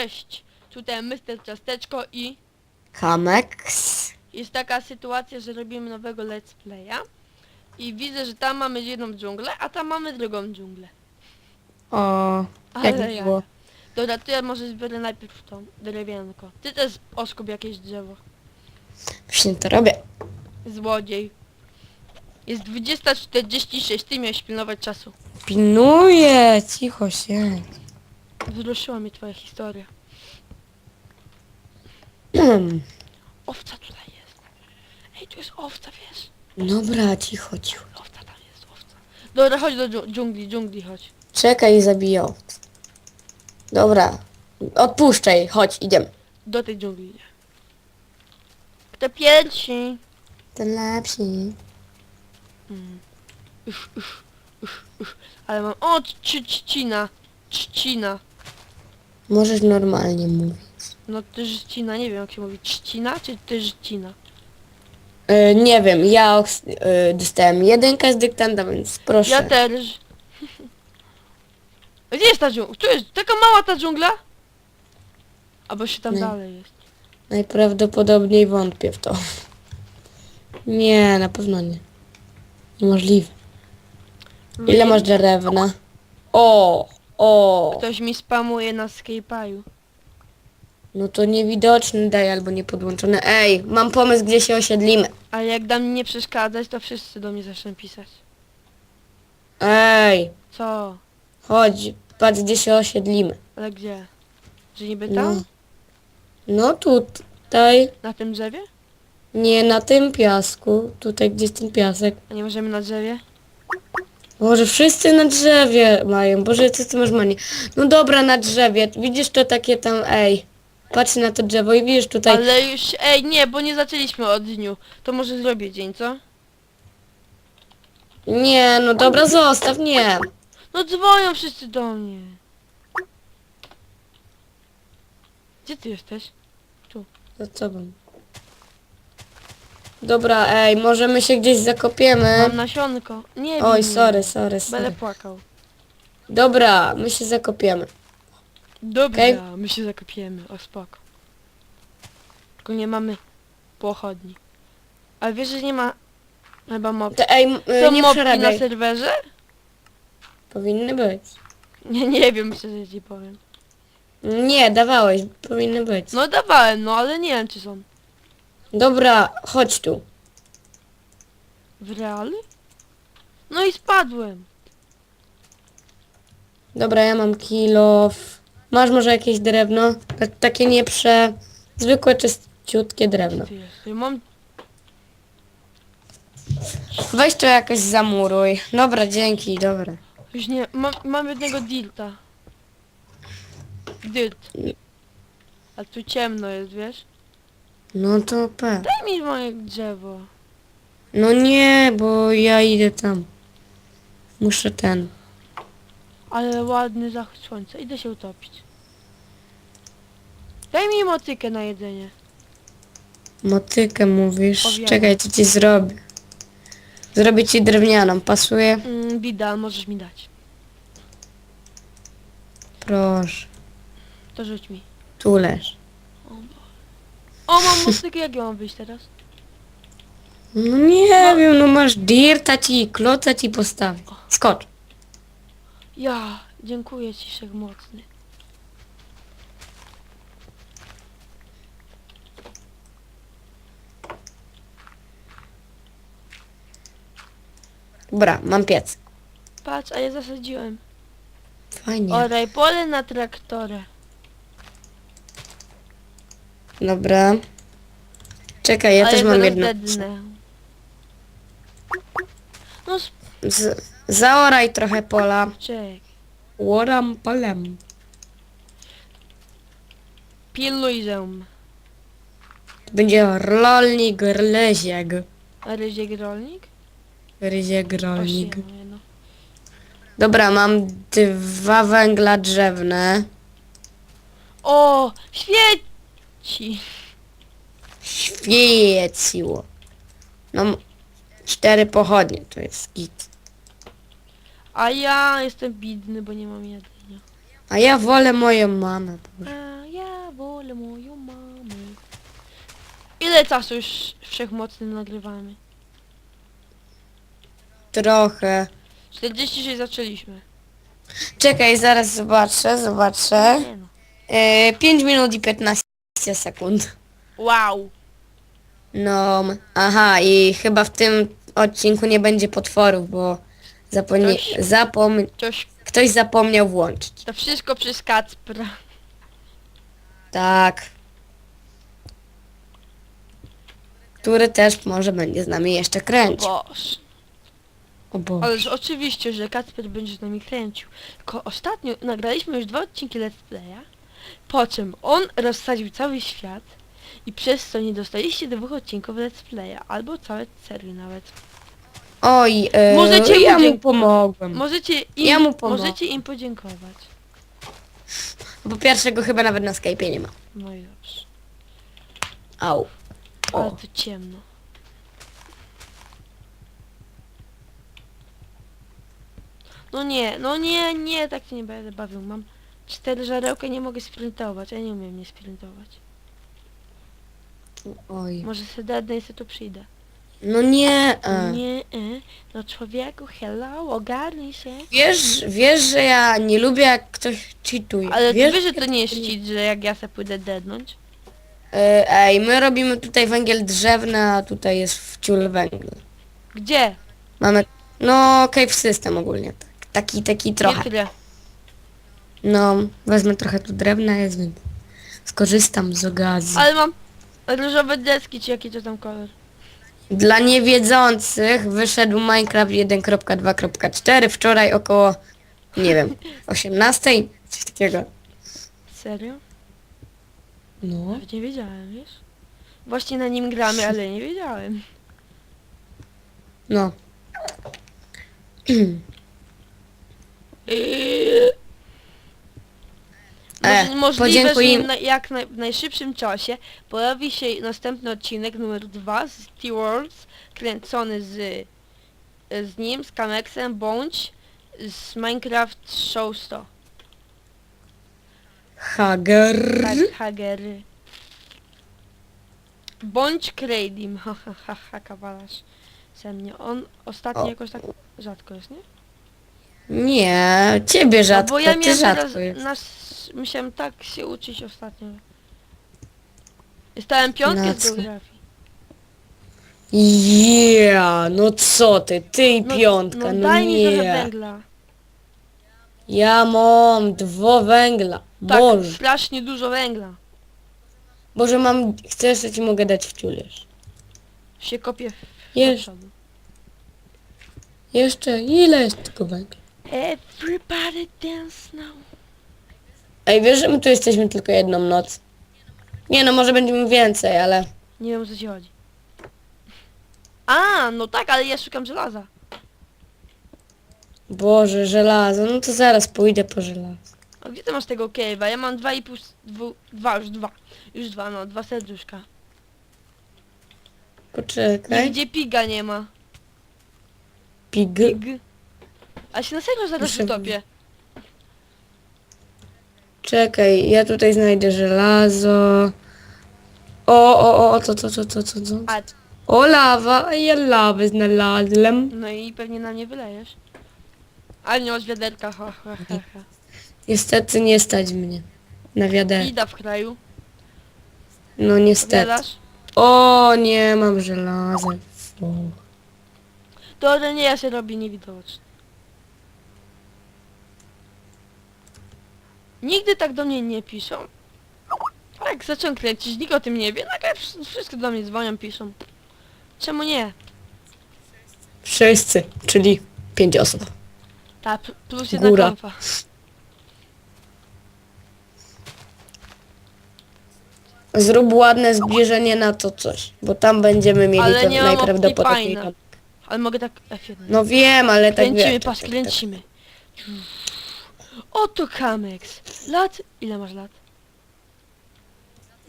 Cześć, tutaj Mr. Ciasteczko i Kameks. jest taka sytuacja, że robimy nowego let's playa i widzę, że tam mamy jedną dżunglę, a tam mamy drugą dżunglę. O, jak Ale miło. ja. Dobra, to ja może zbiorę najpierw tą drewienko. Ty też oskub jakieś drzewo. Właśnie to robię. Złodziej. Jest 20.46, ty miałeś pilnować czasu. Pilnuję, cicho się. Wzruszyła mnie twoja historia. Owca tutaj jest. Ej, tu jest owca, wiesz? Dobra, cicho, cicho. Owca tam jest, owca. Dobra, chodź do dżu- dżungli, dżungli chodź. Czekaj i zabiję owce. Dobra. Odpuszczaj, chodź, idziemy. Do tej dżungli. Kto pierwszy? Ten lepszy. Mm. Usz, usz, usz, usz. Ale mam... O, cz- trzcina. Trzcina. Możesz normalnie mówić. No trzcina, nie wiem jak się mówi. Trzcina czy trzcina? E, nie wiem, ja e, dostałem jedynkę z dyktanda, więc proszę. Ja też. Gdzie jest ta dżungla? Tu jest taka mała ta dżungla? Albo się tam Nie. dalej jest. Najprawdopodobniej wątpię w to. Nie, na pewno nie. Niemożliwe. Ile masz drewna? O, o. Ktoś mi spamuje na Skype'u. No to niewidoczny daj albo niepodłączony. Ej, mam pomysł, gdzie się osiedlimy. Ale jak da mi nie przeszkadzać, to wszyscy do mnie zaczną pisać. Ej, Co? chodź, patrz gdzie się osiedlimy. Ale gdzie? Że niby No. tam? No tutaj, Na tym drzewie? nie na tym piasku, tutaj gdzie jest ten piasek. A nie możemy na drzewie? Boże, wszyscy na drzewie mają. Boże, co ty masz manię? No dobra, na drzewie. Widzisz to takie tam, ej. Patrz na to drzewo i widzisz tutaj. Ale już, ej, nie, bo nie zaczęliśmy od dniu. To może zrobię dzień, co? Nie, no dobra, zostaw, nie. No dzwonią wszyscy do mnie. Gdzie ty jesteś? Za tobą. Dobra, ej, może my się gdzieś zakopiemy. Mam nasionko. Nie wiem. Oj, sorry, sorry, Będę sorry. płakał. Dobra, my się zakopiemy. Dobra, Okej. my się zakopiemy, o spoko. Tylko nie mamy pochodni. Ale wiesz, że nie ma chyba mopki. To, ej, m- Są nie mopki na przerabiaj. serwerze? Powinny być. Nie, nie wiem, szczerze ci powiem. Nie, dawałeś, powinny być. No dawałem, no ale nie wiem, czy są. Dobra, chodź tu. W realu? No i spadłem. Dobra, ja mam kilof. Masz może jakieś drewno? Ta- Takie nieprze... Zwykłe, czyściutkie drewno. Ty jest. Ja mam... Weź to jakoś zamuruj. Dobra, dzięki, dobra. Już nie... Mam, mam jednego dirta. Dirt. A tu ciemno jest, wiesz? No to P. Daj mi moje drzewo. No nie, bo ja idę tam. Muszę ten. Ale ładny zachód słońca. Idę się utopić. Daj mi motykę na jedzenie. Motykę mówisz. Powiadam. Czekaj, co ci zrobię. Zrobię ci drewnianą, pasuje? Mm, bida, możesz mi dać. Proszę. To rzuć mi. Tu leż. O, mam motykę, jak ja mam wyjść teraz? No nie wiem, no masz dirta ci, kloca ci postawię. Skocz. Ja, dziękuję ci wszechmocny. Dobra, mam piec. Patrz, a ja zasadziłem. Fajnie. Oraj pole na traktorę. Dobra. Czekaj, ja też mam jedno. No Z, zaoraj trochę pola. czek. Łoram polem. Pilnuj zem. Będzie rolnik, rleziek. A ryziek rolnik? Ryziek, rolnik. No. Dobra, mam dwa węgla drzewne. O, świeci! Świeciło. No, cztery pochodnie, to jest git. A ja jestem bidny, bo nie mam jedzenia. A ja wolę moją mamę. Boże. A ja wolę moją mamę. Ile czasu już wszechmocnym nagrywamy? Trochę. 46 zaczęliśmy. Czekaj, zaraz zobaczę, zobaczę. Nie no. Yy, 5 minut i 15 sekund. Wow. No, aha, i chyba w tym odcinku nie będzie potworów, bo zapomnie, Ktoś? zapom, Coś, ktoś zapomniał włączyć. to wszystko przez Kacpra. Tak. Który też może będzie z nami jeszcze kręcić. Boż. O Boże. Ależ oczywiście, że Kacper będzie z nami kręcił. Tylko ostatnio nagraliśmy już dwa odcinki Let's Playa, po czym on rozsadził cały świat i przez co nie dostaliście dwóch odcinków Let's Playa, albo całe serii nawet. Oj, e, Możecie ja mu pomogłem. Możecie im, Ja mu pomogę. możecie im podziękować. Po pierwsze go chyba nawet na Skype'ie nie ma. No i dobrze. Au. Ale O. to ciemno. No nie, no nie, nie, tak się nie będę bawił. Mam cztery żarełka, nie mogę sprintować, a nie umiem nie sprintować. Oj. Może se dadnę i se tu przyjdę. No nie. E. Nie, e, no człowieku, hello, ogarnij się. Wiesz, wiesz, że ja nie lubię jak ktoś cheatuje. Ale ty wiesz? wiesz, że to nie jest cheat, że jak ja se pójdę dednąć? E, Ej, my robimy tutaj węgiel drzewny, a tutaj jest wciul węgla. Gdzie? Mamy, no, cave system ogólnie. Tak. Taki, taki trochę. Nie tyle. No, wezmę trochę tu drewna, jest, więc skorzystam z okazy. Ale mam różowe deski, czy jaki to tam kolor? Dla niewiedzących wyszedł Minecraft 1.2.4 wczoraj około, nie wiem, 18? Coś takiego. Serio? No. Nawet nie wiedziałem, wiesz? Właśnie na nim gramy, ale nie wiedziałem. No. E, możliwe, że podziękuj im. na, jak naj, w najszybszym czasie pojawi się następny odcinek numer 2 z T-Worlds, kręcony z, z nim, z Kamexem, bądź z Minecraft Show 100. Hager. Tak, Hagery. Bądź Kradim, ha ha ha ha, kawalarz. Ze mnie. On ostatnio O. jakoś tak rzadko jest, nie? Nie, ciebie rzadko, no bo ja ty miałem rzadko teraz, nas, musiałem tak się uczyć ostatnio. Dostałem piątkę Na z co? geografii. Yeah, no co ty, ty i No, piątka, no, daj mi trochę nie. węgla. Ja mam dwo węgla. Tak, Boże, strasznie dużo węgla. Boże mam, chcesz, że ci mogę dać wciuliesz. Się kopię w przodu. Jeszcze, ile jest tego węgla? Everybody dance now. Ej, wiesz, że my tu jesteśmy tylko jedną noc? Nie no, może będziemy więcej, ale... Nie wiem o co ci chodzi. A, no tak, ale ja szukam żelaza. Boże, żelazo, no to zaraz pójdę po żelazo. A gdzie ty masz tego cave'a? Ja mam dwa i pół, s- dwu, dwa, już dwa. Już dwa, no, dwa serduszka. Poczekaj. Nigdzie piga nie ma. Pig. Pig. A się na serio zaraz Muszę- utopię. Czekaj, ja tutaj znajdę żelazo. O, o, o, co, co, co, co, co, co? A, O, lawa, a ja lawę znalazłem. no i pewnie na mnie wylejesz. Ale nie masz wiaderka, ha, ha, ha, ha. Niestety nie stać mnie na wiaderko. Ida w kraju. No niestety. O, nie mam żelaza. Fu. To ode nie ja się robi niewidoczny. Nigdy tak do mnie nie piszą. Tak, zacząłem kręcić, nikt o tym nie wie. Nagle wsz- wszyscy do mnie dzwonią, piszą. Czemu nie? Wszyscy, czyli pięć osób. Ta, p- plus jedna Góra. Zrób ładne zbliżenie na to coś, bo tam będziemy mieli Ale to mam najprawdopodobniej. Ale mogę tak F1. No wiem, ale tak kręcimy, wiesz. pas, tak, kręcimy. Oto Kamex. Lat? Ile masz lat?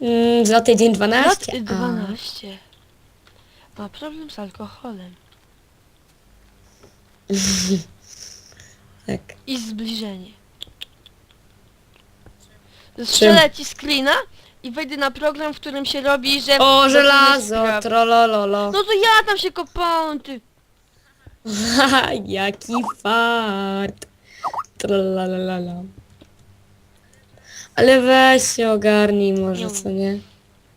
Mm, za tydzień Lat 12. A, 12. Ma problem z alkoholem. tak. I zbliżenie. Strzelę ci screena i wejdę na program, w którym się robi, że... O, żelazo, trolololo. No to ja tam się kopałem, ty. Haha, jaki fart. Tralalala. Ale weź się ogarnij może, Nie co nie?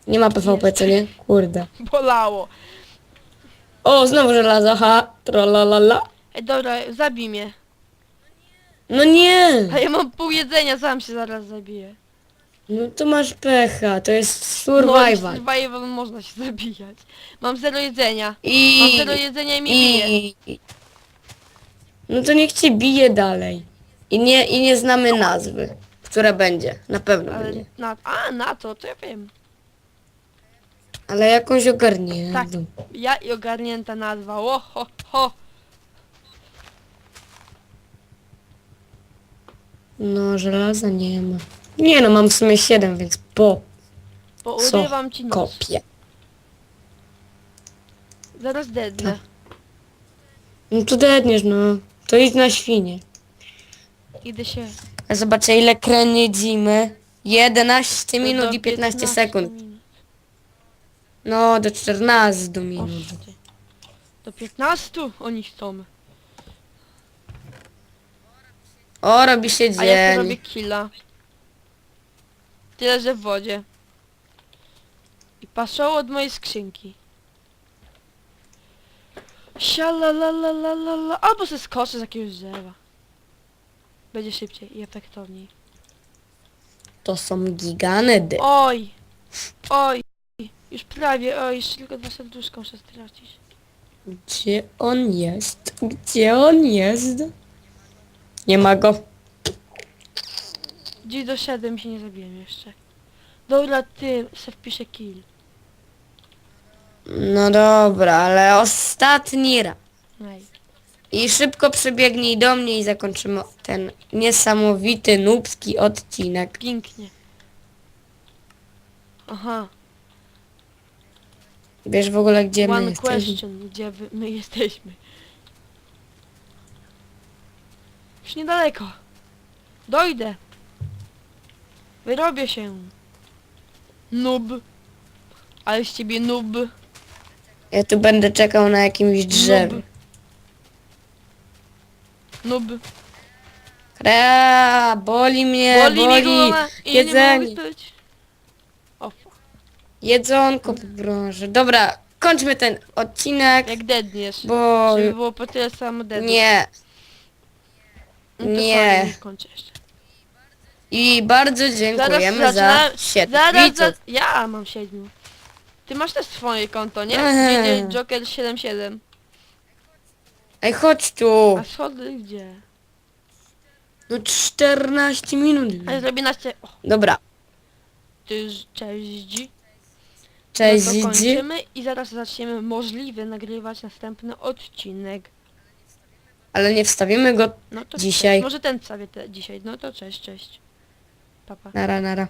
Nie ma PvP, co nie? Kurde. Bolało. O, znowu żelazo, ha. Tralalala. Ej, dobra, zabij mnie. No nie! A ja mam pół jedzenia, sam się zaraz zabiję. No to masz pecha, to jest No, survival. survival można się zabijać. Mam zero jedzenia. Mam I... zero jedzenia i mnie bije. I... No to niech cię bije dalej. I nie, I nie znamy nazwy, która będzie. Na pewno Ale będzie. na, a, na to, to ja wiem. Ale jakąś ogarnię. Tak. Ja i ogarnięta nazwa. O, ho, ho. No, żelaza nie ma. Nie no, mam w sumie 7, więc po Bo Co? urywam ci nos. kopię. Zaraz dednę. No to dedniesz, no. To idź na świnie. Idę się. Zobaczę ile kręcimy. 11 do minut i 15 15 sekund. minut. No, do 14 O, minut. ty. Do 15 oni chcą. O, robi się A ja robię dzień. killa. Tyle, że w wodzie. I paszą od mojej skrzynki. Sialalalala. Albo se skoczę z jakiegoś drzewa. Będzie szybciej i efektowniej. To są giganedy. Oj! Oj! Już prawie, oj, jeszcze tylko dwa serduszka muszę stracić. Gdzie on jest? Gdzie on jest? Nie ma go. Gdzieś doszedłem i się nie zabiłem jeszcze. Dobra, ty, se wpiszę kill. No dobra, ale ostatni raz. Ej. I szybko przybiegnij do mnie i zakończymy ten niesamowity, nubski odcinek. Pięknie. Aha, Wiesz w ogóle gdzie my one jesteśmy? question, gdzie wy, my jesteśmy. Już niedaleko. Dojdę. Wyrobię się. Nub. Ale z ciebie nub. Ja tu będę czekał na jakimś drzewie. Nub. Krea, boli mnie, Boli, boli. mi głowa i nie Jedzenie. mogę spać. O, fuck. Jedzonko poproszę. Dobra, kończmy ten odcinek, jak dedniesz. bo... Żeby było po tyle samo dedniesz. Nie. No to nie. jeszcze. I bardzo dziękujemy za zaczyna- siedem Zaraz, widzów. za... ja mam siedmiu. Ty masz też swoje konto, nie? Gdzie Joker 77. Ej, chodź tu. A schody gdzie? No 14 minut. A ja zrobię na cie... O, Dobra. ty z- cześć. Cześć, no to Zidzi. kończymy i zaraz zaczniemy możliwe nagrywać następny odcinek. Ale nie wstawimy go No to Dzisiaj. Cześć. Może ten wstawię te, dzisiaj. No to cześć, cześć. Papa. nara nara.